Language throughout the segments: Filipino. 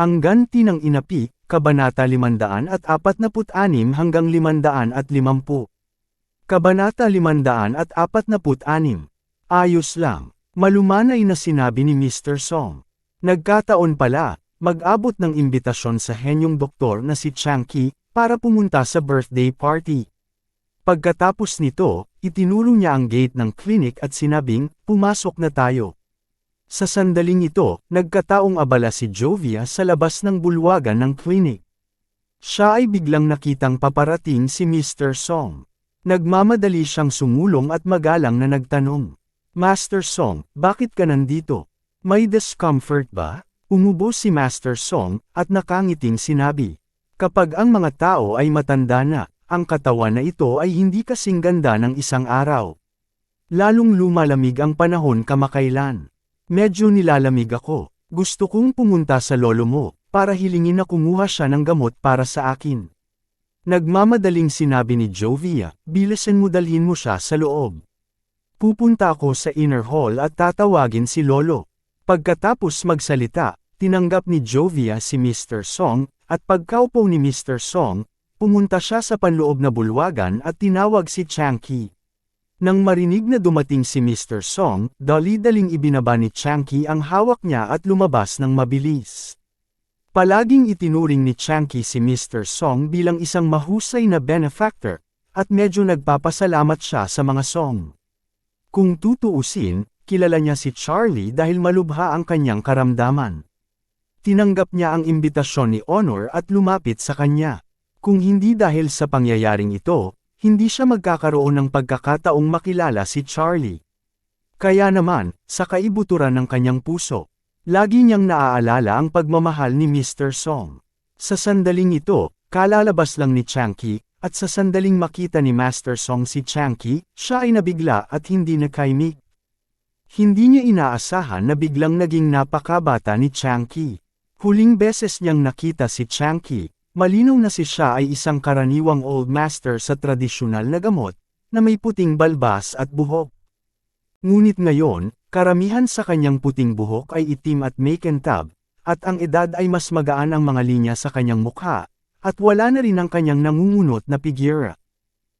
Ang ganti ng inapi, Kabanata 546 hanggang 550. Kabanata 546. Ayos lang. Malumanay na sinabi ni Mr. Song. Nagkataon pala, mag-abot ng imbitasyon sa henyong doktor na si Changki para pumunta sa birthday party. Pagkatapos nito, itinuro niya ang gate ng clinic at sinabing, pumasok na tayo. Sa sandaling ito, nagkataong abala si Jovia sa labas ng bulwagan ng clinic. Siya ay biglang nakitang paparating si Mr. Song. Nagmamadali siyang sumulong at magalang na nagtanong. Master Song, bakit ka nandito? May discomfort ba? Umubo si Master Song, at nakangiting sinabi. Kapag ang mga tao ay matanda na, ang katawan na ito ay hindi kasing ganda ng isang araw. Lalong lumalamig ang panahon kamakailan. Medyo nilalamig ako. Gusto kong pumunta sa lolo mo, para hilingin na kumuha siya ng gamot para sa akin. Nagmamadaling sinabi ni Jovia, bilisan mo dalhin mo siya sa loob. Pupunta ako sa inner hall at tatawagin si Lolo. Pagkatapos magsalita, tinanggap ni Jovia si Mr. Song, at pagkaupo ni Mr. Song, pumunta siya sa panloob na bulwagan at tinawag si Changki. Nang marinig na dumating si Mr. Song, dali-daling ibinaba ni Changki ang hawak niya at lumabas ng mabilis. Palaging itinuring ni Changki si Mr. Song bilang isang mahusay na benefactor, at medyo nagpapasalamat siya sa mga song. Kung tutuusin, kilala niya si Charlie dahil malubha ang kanyang karamdaman. Tinanggap niya ang imbitasyon ni Honor at lumapit sa kanya. Kung hindi dahil sa pangyayaring ito, hindi siya magkakaroon ng pagkakataong makilala si Charlie. Kaya naman, sa kaibuturan ng kanyang puso, lagi niyang naaalala ang pagmamahal ni Mr. Song. Sa sandaling ito, kalalabas lang ni Changki, at sa sandaling makita ni Master Song si Changki, siya ay nabigla at hindi nakaimik. Hindi niya inaasahan na biglang naging napakabata ni Changki. Huling beses niyang nakita si Changki, malinaw na si siya ay isang karaniwang old master sa tradisyonal na gamot, na may puting balbas at buhok. Ngunit ngayon, karamihan sa kanyang puting buhok ay itim at may kentab, at ang edad ay mas magaan ang mga linya sa kanyang mukha, at wala na rin ang kanyang nangungunot na figura.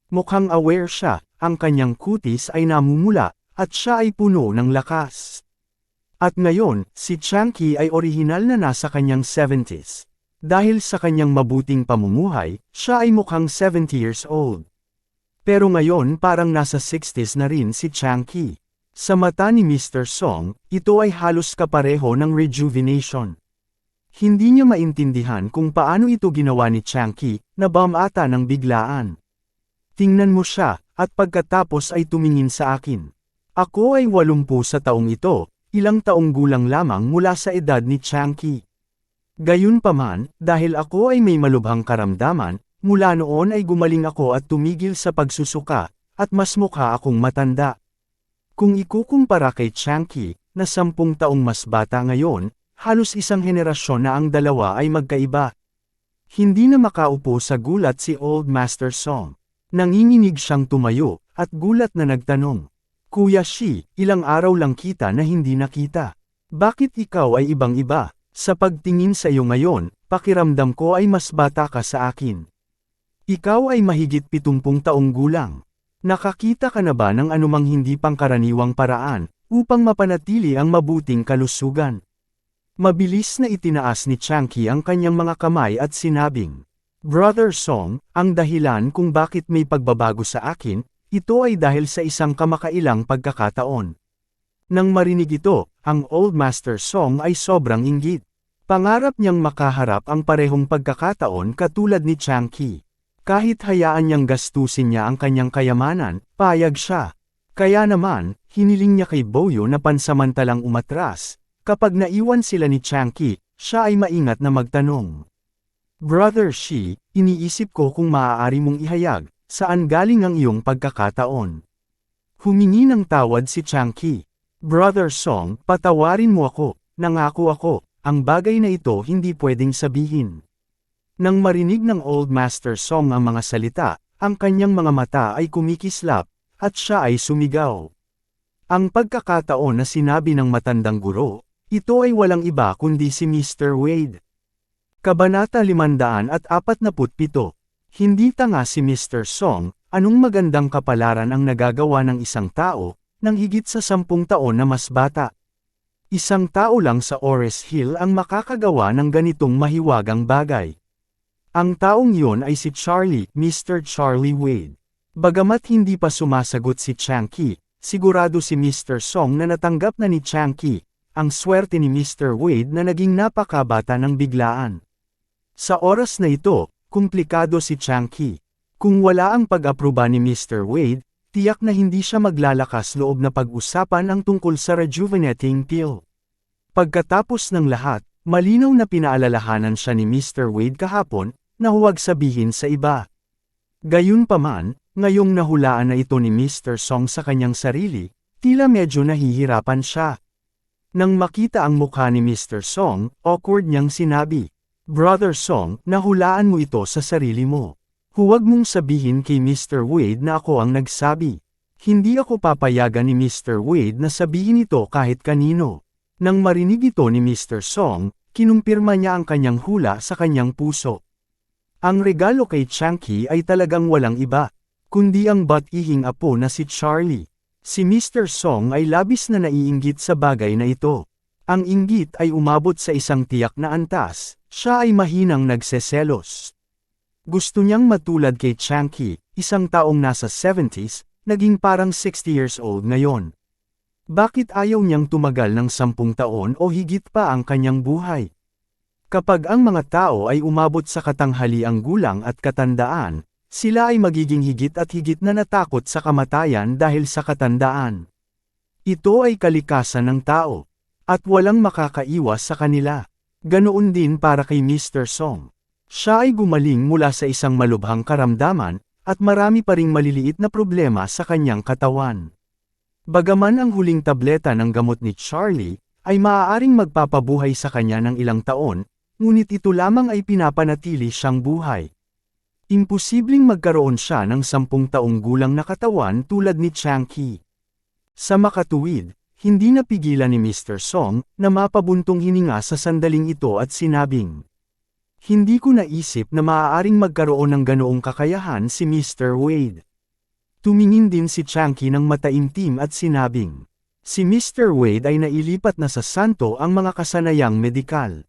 Mukhang aware siya, ang kanyang kutis ay namumula, at siya ay puno ng lakas. At ngayon, si Changki ay orihinal na nasa kanyang 70s. Dahil sa kanyang mabuting pamumuhay, siya ay mukhang 70 years old. Pero ngayon parang nasa 60s na rin si Changki. Sa mata ni Mr. Song, ito ay halos kapareho ng rejuvenation. Hindi niya maintindihan kung paano ito ginawa ni Changki, na bam ata ng biglaan. Tingnan mo siya, at pagkatapos ay tumingin sa akin. Ako ay walumpu sa taong ito, ilang taong gulang lamang mula sa edad ni Changki. Gayunpaman, dahil ako ay may malubhang karamdaman, mula noon ay gumaling ako at tumigil sa pagsusuka, at mas mukha akong matanda. Kung ikukumpara kay Changki, na sampung taong mas bata ngayon, halos isang henerasyon na ang dalawa ay magkaiba. Hindi na makaupo sa gulat si Old Master Song. Nanginginig siyang tumayo, at gulat na nagtanong. Kuya Shi, ilang araw lang kita na hindi nakita. Bakit ikaw ay ibang-iba? Sa pagtingin sa iyo ngayon, pakiramdam ko ay mas bata ka sa akin. Ikaw ay mahigit pitumpung taong gulang. Nakakita ka na ba ng anumang hindi pangkaraniwang paraan, upang mapanatili ang mabuting kalusugan? Mabilis na itinaas ni Changki ang kanyang mga kamay at sinabing, Brother Song, ang dahilan kung bakit may pagbabago sa akin, ito ay dahil sa isang kamakailang pagkakataon. Nang marinig ito, ang Old Master Song ay sobrang inggit. Pangarap niyang makaharap ang parehong pagkakataon katulad ni Changki. Kahit hayaan niyang gastusin niya ang kanyang kayamanan, payag siya. Kaya naman, hiniling niya kay Boyo na pansamantalang umatras, Kapag naiwan sila ni Changki, siya ay maingat na magtanong. Brother Shi, iniisip ko kung maaari mong ihayag, saan galing ang iyong pagkakataon. Humingi ng tawad si Changqi. Brother Song, patawarin mo ako, nangako ako, ang bagay na ito hindi pwedeng sabihin. Nang marinig ng Old Master Song ang mga salita, ang kanyang mga mata ay kumikislap, at siya ay sumigaw. Ang pagkakataon na sinabi ng matandang guro, ito ay walang iba kundi si Mr. Wade. Kabanata 547 Hindi tanga si Mr. Song, anong magandang kapalaran ang nagagawa ng isang tao, ng higit sa sampung taon na mas bata. Isang tao lang sa Ores Hill ang makakagawa ng ganitong mahiwagang bagay. Ang taong iyon ay si Charlie, Mr. Charlie Wade. Bagamat hindi pa sumasagot si Changki, sigurado si Mr. Song na natanggap na ni Changki, ang swerte ni Mr. Wade na naging napakabata ng biglaan. Sa oras na ito, komplikado si Changki. Kung wala ang pag-aproba ni Mr. Wade, tiyak na hindi siya maglalakas loob na pag-usapan ang tungkol sa rejuvenating pill. Pagkatapos ng lahat, malinaw na pinaalalahanan siya ni Mr. Wade kahapon, na huwag sabihin sa iba. Gayunpaman, ngayong nahulaan na ito ni Mr. Song sa kanyang sarili, tila medyo nahihirapan siya. Nang makita ang mukha ni Mr. Song, awkward niyang sinabi, Brother Song, nahulaan mo ito sa sarili mo. Huwag mong sabihin kay Mr. Wade na ako ang nagsabi. Hindi ako papayagan ni Mr. Wade na sabihin ito kahit kanino. Nang marinig ito ni Mr. Song, kinumpirma niya ang kanyang hula sa kanyang puso. Ang regalo kay Chunky ay talagang walang iba, kundi ang bat-ihing apo na si Charlie. Si Mr. Song ay labis na naiinggit sa bagay na ito. Ang inggit ay umabot sa isang tiyak na antas, siya ay mahinang nagseselos. Gusto niyang matulad kay Changki, isang taong nasa 70s, naging parang 60 years old ngayon. Bakit ayaw niyang tumagal ng 10 taon o higit pa ang kanyang buhay? Kapag ang mga tao ay umabot sa katanghaliang gulang at katandaan, sila ay magiging higit at higit na natakot sa kamatayan dahil sa katandaan. Ito ay kalikasan ng tao, at walang makakaiwas sa kanila. Ganoon din para kay Mr. Song. Siya ay gumaling mula sa isang malubhang karamdaman, at marami pa ring maliliit na problema sa kanyang katawan. Bagaman ang huling tableta ng gamot ni Charlie, ay maaaring magpapabuhay sa kanya ng ilang taon, ngunit ito lamang ay pinapanatili siyang buhay. Imposibleng magkaroon siya ng sampung taong gulang na katawan tulad ni Changki. Sa makatuwid, hindi napigilan ni Mr. Song na mapabuntong hininga sa sandaling ito at sinabing, hindi ko naisip na maaaring magkaroon ng ganoong kakayahan si Mr. Wade. Tumingin din si Chunky ng mataimtim at sinabing, si Mr. Wade ay nailipat na sa santo ang mga kasanayang medikal.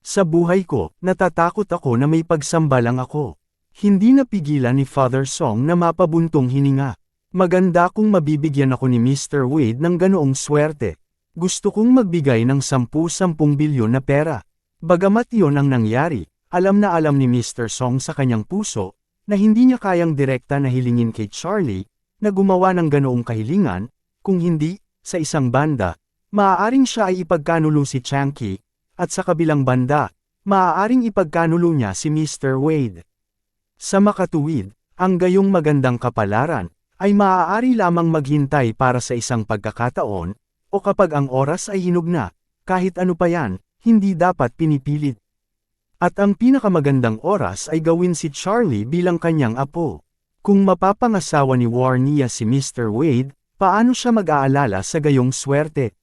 Sa buhay ko, natatakot ako na may pagsambalang ako. Hindi napigilan ni Father Song na mapabuntong hininga. Maganda kung mabibigyan ako ni Mr. Wade ng ganoong swerte. Gusto kong magbigay ng 10-10 bilyon na pera. Bagamat iyon ang nangyari, alam na alam ni Mr. Song sa kanyang puso, na hindi niya kayang direkta na hilingin kay Charlie, na gumawa ng ganoong kahilingan, kung hindi, sa isang banda, maaaring siya ay ipagkanulo si Changki, at sa kabilang banda, maaaring ipagkanulo niya si Mr. Wade. Sa makatuwid, ang gayong magandang kapalaran, ay maaari lamang maghintay para sa isang pagkakataon, o kapag ang oras ay hinug na, kahit ano pa yan, hindi dapat pinipilit. At ang pinakamagandang oras ay gawin si Charlie bilang kanyang apo. Kung mapapangasawa ni Warnia si Mr. Wade, paano siya mag-aalala sa gayong swerte?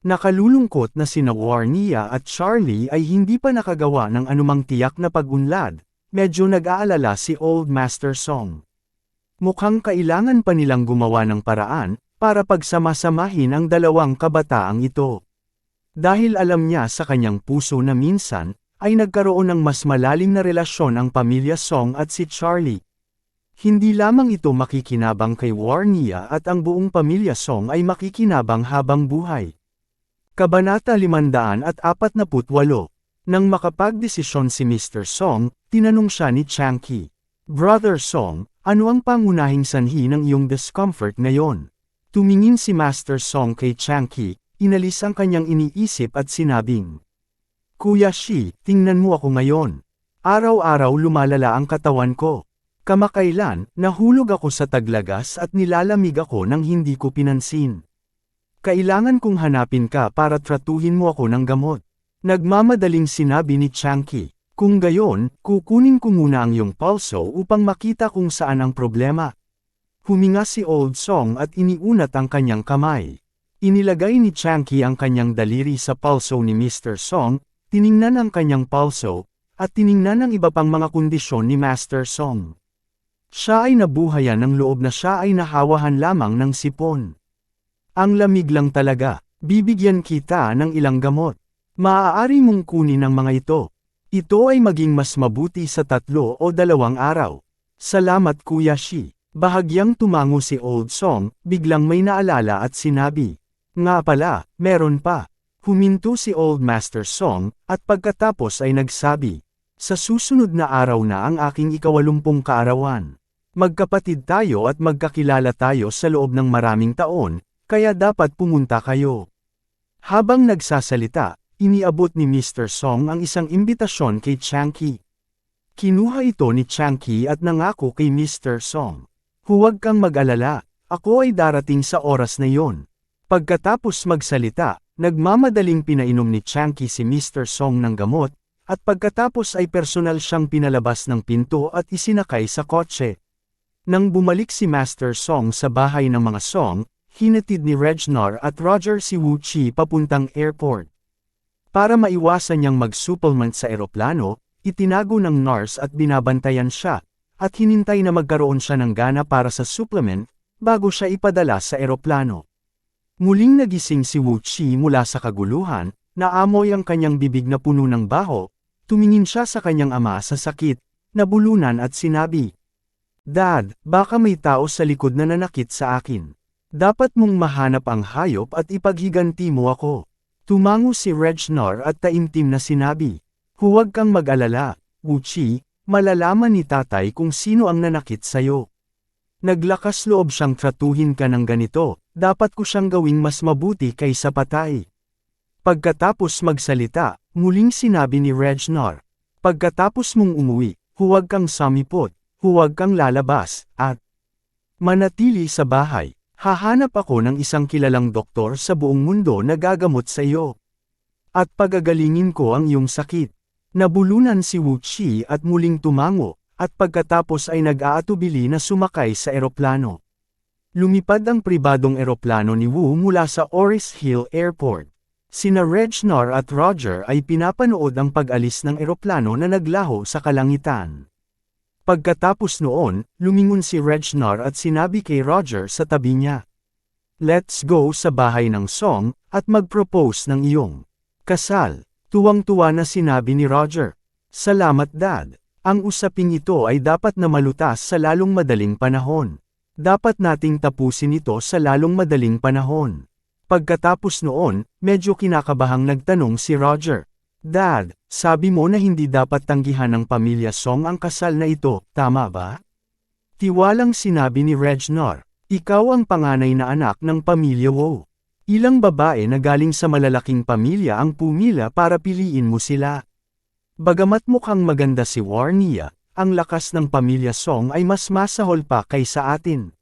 Nakalulungkot na sina Warnia at Charlie ay hindi pa nakagawa ng anumang tiyak na pag-unlad, medyo nag-aalala si Old Master Song. Mukhang kailangan pa nilang gumawa ng paraan, para pagsamasamahin ang dalawang kabataang ito. Dahil alam niya sa kanyang puso na minsan, ay nagkaroon ng mas malalim na relasyon ang pamilya Song at si Charlie. Hindi lamang ito makikinabang kay Warnia at ang buong pamilya Song ay makikinabang habang buhay. Kabanata 548 Nang makapagdesisyon si Mr. Song, tinanong siya ni Changki. Brother Song, ano ang pangunahing sanhi ng iyong discomfort ngayon? Tumingin si Master Song kay Changki, inalis ang kanyang iniisip at sinabing, Kuya Shi, tingnan mo ako ngayon. Araw-araw lumalala ang katawan ko. Kamakailan, nahulog ako sa taglagas at nilalamig ako nang hindi ko pinansin. Kailangan kong hanapin ka para tratuhin mo ako ng gamot. Nagmamadaling sinabi ni Chanky. Kung gayon, kukunin ko muna ang iyong pulso upang makita kung saan ang problema. Huminga si Old Song at iniunat ang kanyang kamay. Inilagay ni Chanky ang kanyang daliri sa pulso ni Mr. Song, tiningnan ang kanyang pulso, at tiningnan ang iba pang mga kondisyon ni Master Song. Siya ay nabuhayan ng loob na siya ay nahawahan lamang ng sipon. Ang lamig lang talaga, bibigyan kita ng ilang gamot. Maaari mong kunin ang mga ito. Ito ay maging mas mabuti sa tatlo o dalawang araw. Salamat Kuya Shi. Bahagyang tumango si Old Song, biglang may naalala at sinabi. Nga pala, meron pa. Huminto si Old Master Song, at pagkatapos ay nagsabi. Sa susunod na araw na ang aking ikawalumpung kaarawan. Magkapatid tayo at magkakilala tayo sa loob ng maraming taon, kaya dapat pumunta kayo. Habang nagsasalita, iniabot ni Mr. Song ang isang imbitasyon kay Chanky. Kinuha ito ni Chanky at nangako kay Mr. Song. Huwag kang mag-alala, ako ay darating sa oras na yon. Pagkatapos magsalita, nagmamadaling pinainom ni Chanky si Mr. Song ng gamot, at pagkatapos ay personal siyang pinalabas ng pinto at isinakay sa kotse. Nang bumalik si Master Song sa bahay ng mga Song, hinatid ni Regnor at Roger si Wu Chi papuntang airport. Para maiwasan niyang mag-supplement sa eroplano, itinago ng nurse at binabantayan siya, at hinintay na magkaroon siya ng gana para sa supplement, bago siya ipadala sa eroplano. Muling nagising si Wu Chi mula sa kaguluhan, naamoy ang kanyang bibig na puno ng baho, tumingin siya sa kanyang ama sa sakit, nabulunan at sinabi, Dad, baka may tao sa likod na nanakit sa akin. Dapat mong mahanap ang hayop at ipaghiganti mo ako. Tumango si Regnor at taimtim na sinabi. Huwag kang mag-alala, Wuchi, malalaman ni tatay kung sino ang nanakit sayo. Naglakas loob siyang tratuhin ka ng ganito, dapat ko siyang gawing mas mabuti kaysa patay. Pagkatapos magsalita, muling sinabi ni Regnor. Pagkatapos mong umuwi, huwag kang samipot, huwag kang lalabas, at manatili sa bahay. Hahanap ako ng isang kilalang doktor sa buong mundo na gagamot sa iyo. At pagagalingin ko ang iyong sakit. Nabulunan si Wu Chi at muling tumango, at pagkatapos ay nag-aatubili na sumakay sa eroplano. Lumipad ang pribadong eroplano ni Wu mula sa Oris Hill Airport. Sina Regnor at Roger ay pinapanood ang pag-alis ng eroplano na naglaho sa kalangitan. Pagkatapos noon, lumingon si Regnor at sinabi kay Roger sa tabi niya. Let's go sa bahay ng Song, at mag-propose ng iyong kasal. Tuwang-tuwa na sinabi ni Roger. Salamat dad. Ang usaping ito ay dapat na malutas sa lalong madaling panahon. Dapat nating tapusin ito sa lalong madaling panahon. Pagkatapos noon, medyo kinakabahang nagtanong si Roger. Dad, sabi mo na hindi dapat tanggihan ng pamilya Song ang kasal na ito, tama ba? Tiwalang sinabi ni Regnor, ikaw ang panganay na anak ng pamilya Wo. Ilang babae na galing sa malalaking pamilya ang pumila para piliin mo sila. Bagamat mukhang maganda si Warnia, ang lakas ng pamilya Song ay mas masahol pa kaysa atin.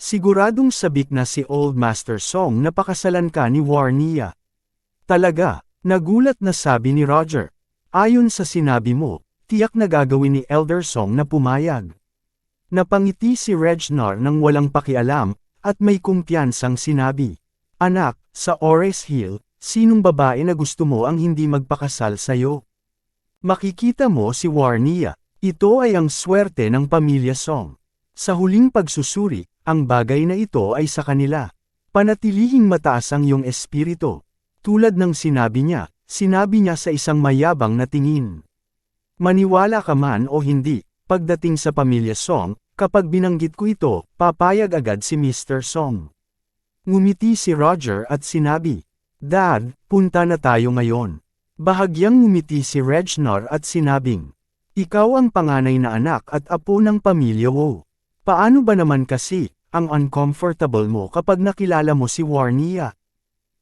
Siguradong sabik na si Old Master Song na pakasalan ka ni Warnia. Talaga, Nagulat na sabi ni Roger. Ayon sa sinabi mo, tiyak na gagawin ni Elder Song na pumayag. Napangiti si Regnor nang walang pakialam, at may kumpiyansang sinabi. Anak, sa Ores Hill, sinong babae na gusto mo ang hindi magpakasal sa'yo? Makikita mo si Warnia. Ito ay ang swerte ng pamilya Song. Sa huling pagsusuri, ang bagay na ito ay sa kanila. Panatilihing mataas ang iyong espiritu. Tulad ng sinabi niya, sinabi niya sa isang mayabang na tingin. Maniwala ka man o hindi, pagdating sa pamilya Song, kapag binanggit ko ito, papayag agad si Mr. Song. Ngumiti si Roger at sinabi, Dad, punta na tayo ngayon. Bahagyang ngumiti si Regnor at sinabing, Ikaw ang panganay na anak at apo ng pamilya Wo. Paano ba naman kasi, ang uncomfortable mo kapag nakilala mo si Warnia?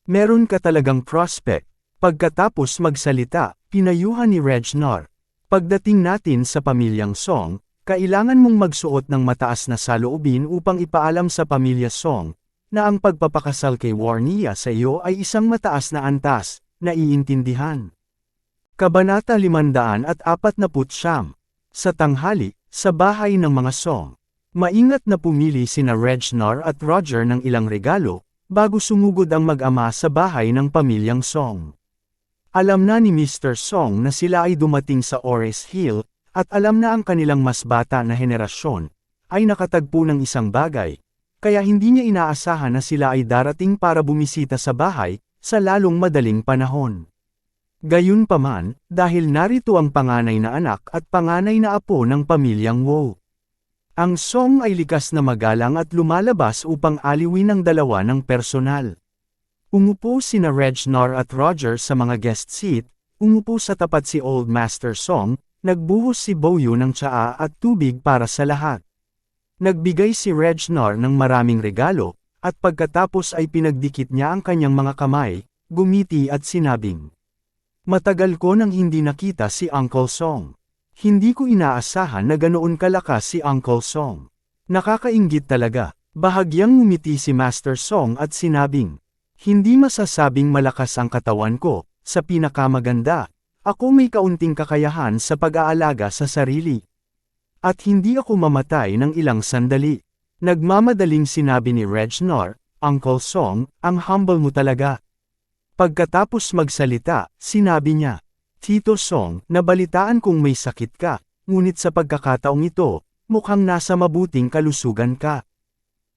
Meron ka talagang prospect. Pagkatapos magsalita, Pinayuhan ni Regnor. Pagdating natin sa pamilyang Song, kailangan mong magsuot ng mataas na saloobin upang ipaalam sa pamilya Song, na ang pagpapakasal kay Warnia sa iyo ay isang mataas na antas, na iintindihan. Kabanata 549 Sa tanghali, sa bahay ng mga Song, maingat na pumili sina Regnor at Roger ng ilang regalo, bago sumugod ang mag-ama sa bahay ng pamilyang Song. Alam na ni Mr. Song na sila ay dumating sa Ores Hill, at alam na ang kanilang mas bata na henerasyon, ay nakatagpo ng isang bagay, kaya hindi niya inaasahan na sila ay darating para bumisita sa bahay, sa lalong madaling panahon. Gayunpaman, dahil narito ang panganay na anak at panganay na apo ng pamilyang Wu. Ang song ay likas na magalang at lumalabas upang aliwin ang dalawa ng personal. Umupo sina Regnor at Roger sa mga guest seat, umupo sa tapat si Old Master Song, Nagbuhos si Boyo ng tsaa at tubig para sa lahat. Nagbigay si Regnor ng maraming regalo, at pagkatapos ay pinagdikit niya ang kanyang mga kamay, gumiti at sinabing, Matagal ko nang hindi nakita si Uncle Song. Hindi ko inaasahan na ganoon kalakas si Uncle Song. Nakakaingit talaga. Bahagyang ngumiti si Master Song at sinabing, Hindi masasabing malakas ang katawan ko, sa pinakamaganda, ako may kaunting kakayahan sa pag-aalaga sa sarili. At hindi ako mamatay ng ilang sandali. Nagmamadaling sinabi ni Regnor, Uncle Song, ang humble mo talaga. Pagkatapos magsalita, sinabi niya, Tito Song, nabalitaan kong may sakit ka, ngunit sa pagkakataong ito, mukhang nasa mabuting kalusugan ka.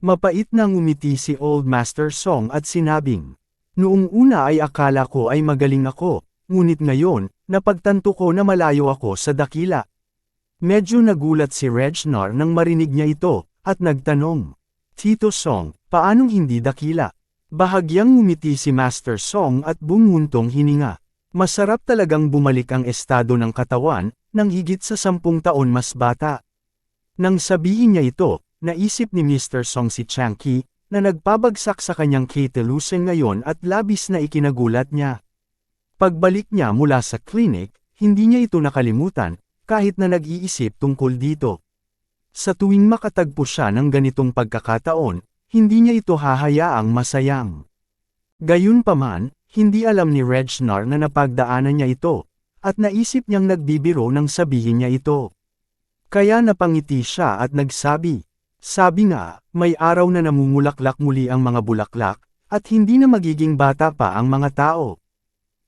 Mapait na ngumiti si Old Master Song at sinabing, Noong una ay akala ko ay magaling ako, ngunit ngayon, napagtanto ko na malayo ako sa dakila. Medyo nagulat si Regnor nang marinig niya ito, at nagtanong. Tito Song, paanong hindi dakila? Bahagyang ngumiti si Master Song at bumuntong hininga. Masarap talagang bumalik ang estado ng katawan, nang higit sa sampung taon mas bata. Nang sabihin niya ito, naisip ni Mr. Song si Changki, na nagpabagsak sa kanyang Ketelusen ngayon at labis na ikinagulat niya. Pagbalik niya mula sa clinic, hindi niya ito nakalimutan, kahit na nag-iisip tungkol dito. Sa tuwing makatagpo siya ng ganitong pagkakataon, hindi niya ito hahayaang masayang. Gayunpaman, hindi alam ni Regnor na napagdaanan niya ito, at naisip niyang nagbibiro nang sabihin niya ito. Kaya napangiti siya at nagsabi, sabi nga, may araw na namumulaklak muli ang mga bulaklak, at hindi na magiging bata pa ang mga tao.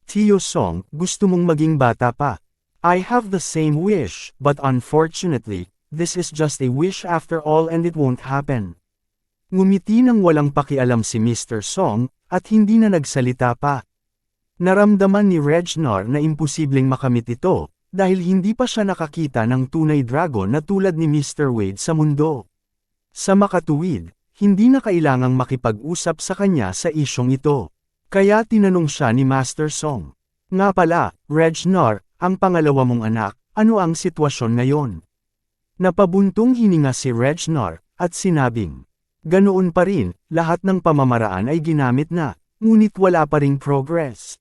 Tio Song, gusto mong maging bata pa. I have the same wish, but unfortunately, this is just a wish after all and it won't happen. Ngumiti nang walang pakialam si Mr. Song, at hindi na nagsalita pa. Naramdaman ni Regnor na imposibleng makamit ito, dahil hindi pa siya nakakita ng tunay dragon na tulad ni Mr. Wade sa mundo. Sa makatuwid, hindi na kailangang makipag-usap sa kanya sa isyong ito. Kaya tinanong siya ni Master Song. Nga pala, Regnor, ang pangalawa mong anak, ano ang sitwasyon ngayon? Napabuntong hininga si Regnor, at sinabing, Ganoon pa rin, lahat ng pamamaraan ay ginamit na, ngunit wala pa ring progress.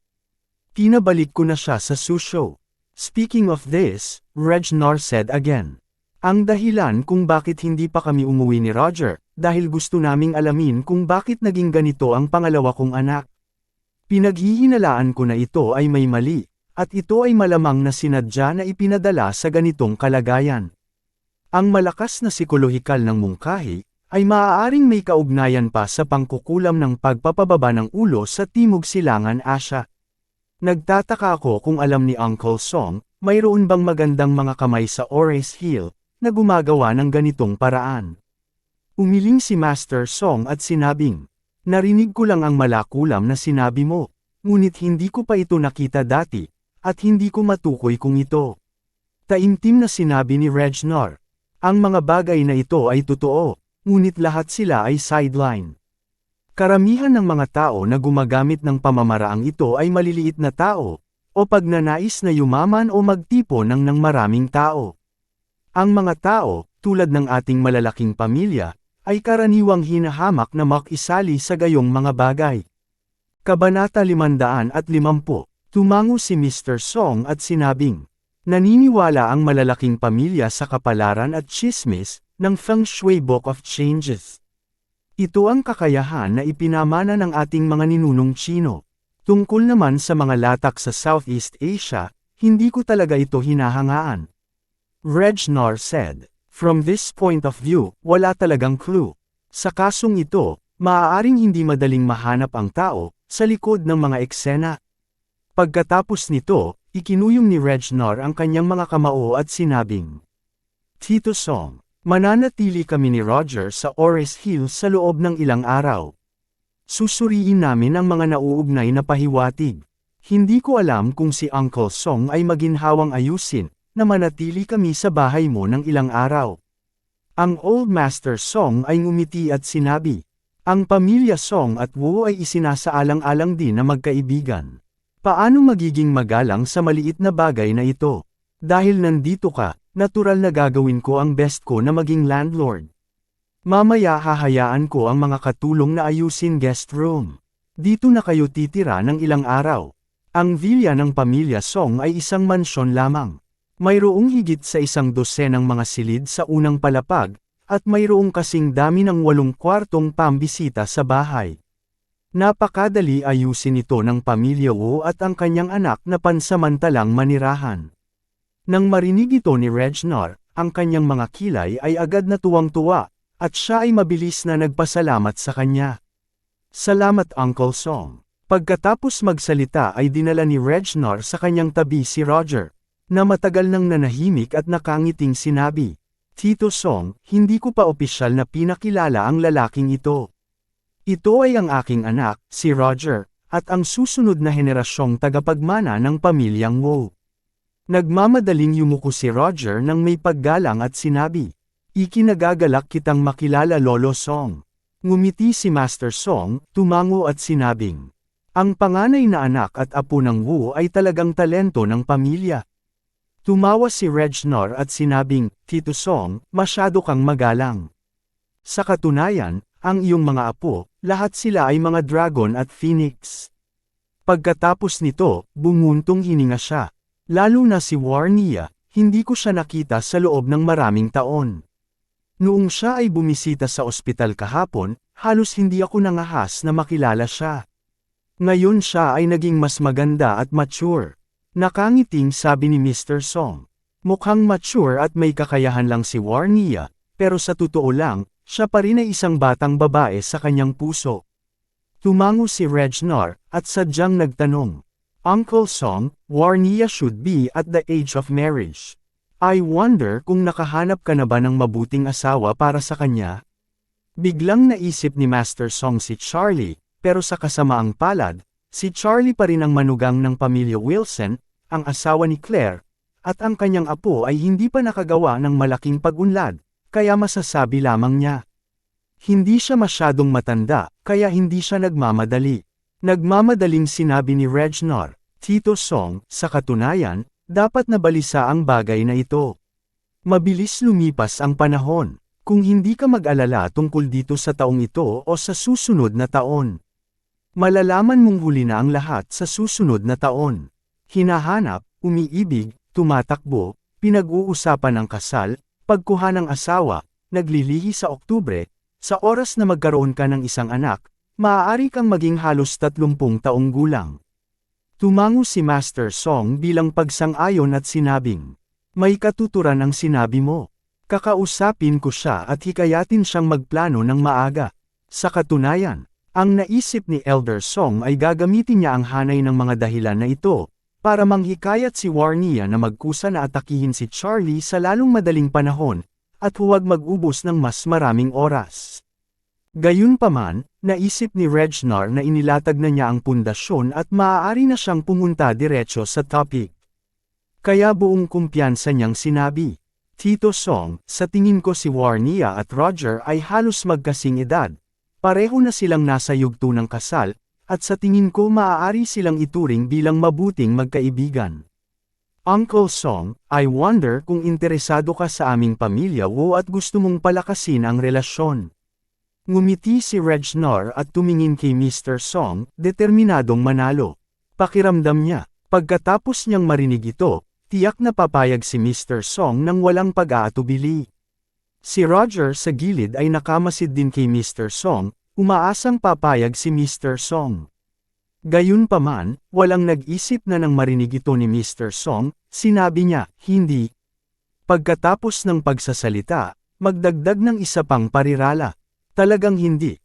Pinabalik ko na siya sa susyo. Speaking of this, Regnor said again. Ang dahilan kung bakit hindi pa kami umuwi ni Roger, dahil gusto naming alamin kung bakit naging ganito ang pangalawa kong anak. Pinaghihinalaan ko na ito ay may mali, at ito ay malamang na sinadya na ipinadala sa ganitong kalagayan. Ang malakas na psikolohikal ng mungkahi, ay maaaring may kaugnayan pa sa pangkukulam ng pagpapababa ng ulo sa Timog Silangan Asya. Nagtataka ako kung alam ni Uncle Song, mayroon bang magandang mga kamay sa Ores Hill, na gumagawa ng ganitong paraan. Umiling si Master Song at sinabing, Narinig ko lang ang malakulam na sinabi mo, ngunit hindi ko pa ito nakita dati, at hindi ko matukoy kung ito. Taimtim na sinabi ni Regnor. Ang mga bagay na ito ay totoo, ngunit lahat sila ay sideline. Karamihan ng mga tao na gumagamit ng pamamaraang ito ay maliliit na tao, o pagnanais na yumaman o magtipo ng ng maraming tao. Ang mga tao, tulad ng ating malalaking pamilya, ay karaniwang hinahamak na makisali sa gayong mga bagay. Kabanata 550 Tumango si Mr. Song at sinabing, Naniniwala ang malalaking pamilya sa kapalaran at chismis ng Feng Shui Book of Changes. Ito ang kakayahan na ipinamana ng ating mga ninunong Chino. Tungkol naman sa mga latak sa Southeast Asia, hindi ko talaga ito hinahangaan. Regnor said, From this point of view, wala talagang clue. Sa kasong ito, maaaring hindi madaling mahanap ang tao, sa likod ng mga eksena. Pagkatapos nito, ikinuyong ni Regnor ang kanyang mga kamao at sinabing, Tito Song, mananatili kami ni Roger sa Ores Hill sa loob ng ilang araw. Susuriin namin ang mga nauugnay na pahiwatig. Hindi ko alam kung si Uncle Song ay maginhawang ayusin, na manatili kami sa bahay mo ng ilang araw. Ang Old Master Song ay ngumiti at sinabi, ang pamilya Song at Wu ay isinasaalang-alang din na magkaibigan. Paano magiging magalang sa maliit na bagay na ito? Dahil nandito ka, natural na gagawin ko ang best ko na maging landlord. Mamaya hahayaan ko ang mga katulong na ayusin guest room. Dito na kayo titira ng ilang araw. Ang villa ng pamilya Song ay isang mansyon lamang. Mayroong higit sa isang dosenang mga silid sa unang palapag, at mayroong kasing dami ng walong kwartong pambisita sa bahay. Napakadali ayusin ito ng pamilya Wu at ang kanyang anak na pansamantalang manirahan. Nang marinig ito ni Regnor, ang kanyang mga kilay ay agad na tuwang-tuwa, at siya ay mabilis na nagpasalamat sa kanya. Salamat Uncle Song. Pagkatapos magsalita ay dinala ni Regnor sa kanyang tabi si Roger, na matagal nang nanahimik at nakangiting sinabi, Tito Song, hindi ko pa opisyal na pinakilala ang lalaking ito. Ito ay ang aking anak, si Roger, at ang susunod na henerasyong tagapagmana ng pamilyang Wu. Nagmamadaling yumuko si Roger nang may paggalang at sinabi, Ikinagagalak kitang makilala Lolo Song. Ngumiti si Master Song, tumango at sinabing, Ang panganay na anak at apo ng Wu ay talagang talento ng pamilya. Tumawa si Regnor at sinabing, Tito Song, masyado kang magalang. Sa katunayan, ang iyong mga apo, lahat sila ay mga dragon at phoenix. Pagkatapos nito, bumuntong hininga siya. Lalo na si Warnia, hindi ko siya nakita sa loob ng maraming taon. Noong siya ay bumisita sa ospital kahapon, halos hindi ako nangahas na makilala siya. Ngayon siya ay naging mas maganda at mature. Nakangiting sabi ni Mr. Song. Mukhang mature at may kakayahan lang si Warnia, pero sa totoo lang, siya pa rin ay isang batang babae sa kanyang puso. Tumango si Regnor, at sadyang nagtanong. Uncle Song, Warnia should be at the age of marriage. I wonder kung nakahanap ka na ba ng mabuting asawa para sa kanya? Biglang naisip ni Master Song si Charlie, pero sa kasamaang palad, si Charlie pa rin ang manugang ng pamilya Wilson, ang asawa ni Claire, at ang kanyang apo ay hindi pa nakagawa ng malaking pagunlad, kaya masasabi lamang niya. Hindi siya masyadong matanda, kaya hindi siya nagmamadali. Nagmamadaling sinabi ni Regnor, Tito Song, sa katunayan, dapat nabalisa ang bagay na ito. Mabilis lumipas ang panahon, kung hindi ka mag-alala tungkol dito sa taong ito o sa susunod na taon. Malalaman mong huli na ang lahat sa susunod na taon. Hinahanap, umiibig, tumatakbo, pinag-uusapan ang kasal, pagkuha ng asawa, naglilihi sa Oktubre, sa oras na magkaroon ka ng isang anak, maaari kang maging halos 30 taong gulang. Tumango si Master Song bilang pagsang-ayon at sinabing, May katuturan ang sinabi mo. Kakausapin ko siya at hikayatin siyang magplano ng maaga. Sa katunayan, ang naisip ni Elder Song ay gagamitin niya ang hanay ng mga dahilan na ito, para manghikayat si Warnia na magkusa na atakihin si Charlie sa lalong madaling panahon, at huwag mag-ubos ng mas maraming oras. Gayunpaman, naisip ni Regnor na inilatag na niya ang pundasyon at maaari na siyang pumunta diretso sa topic. Kaya buong kumpiyansa niyang sinabi, Tito Song, sa tingin ko si Warnia at Roger ay halos magkasing edad. Pareho na silang nasa yugto ng kasal, at sa tingin ko maaari silang ituring bilang mabuting magkaibigan. Uncle Song, I wonder kung interesado ka sa aming pamilya Wu at gusto mong palakasin ang relasyon. Ngumiti si Regnor at tumingin kay Mr. Song, determinadong manalo. Pakiramdam niya, Pagkatapos niyang marinig ito, tiyak na papayag si Mr. Song nang walang pag-aatubili. Si Roger sa gilid ay nakamasid din kay Mr. Song, umaasang papayag si Mr. Song. Gayunpaman, walang nag-isip na nang marinig ito ni Mr. Song, sinabi niya, hindi. Pagkatapos ng pagsasalita, magdagdag ng isa pang parirala. Talagang hindi,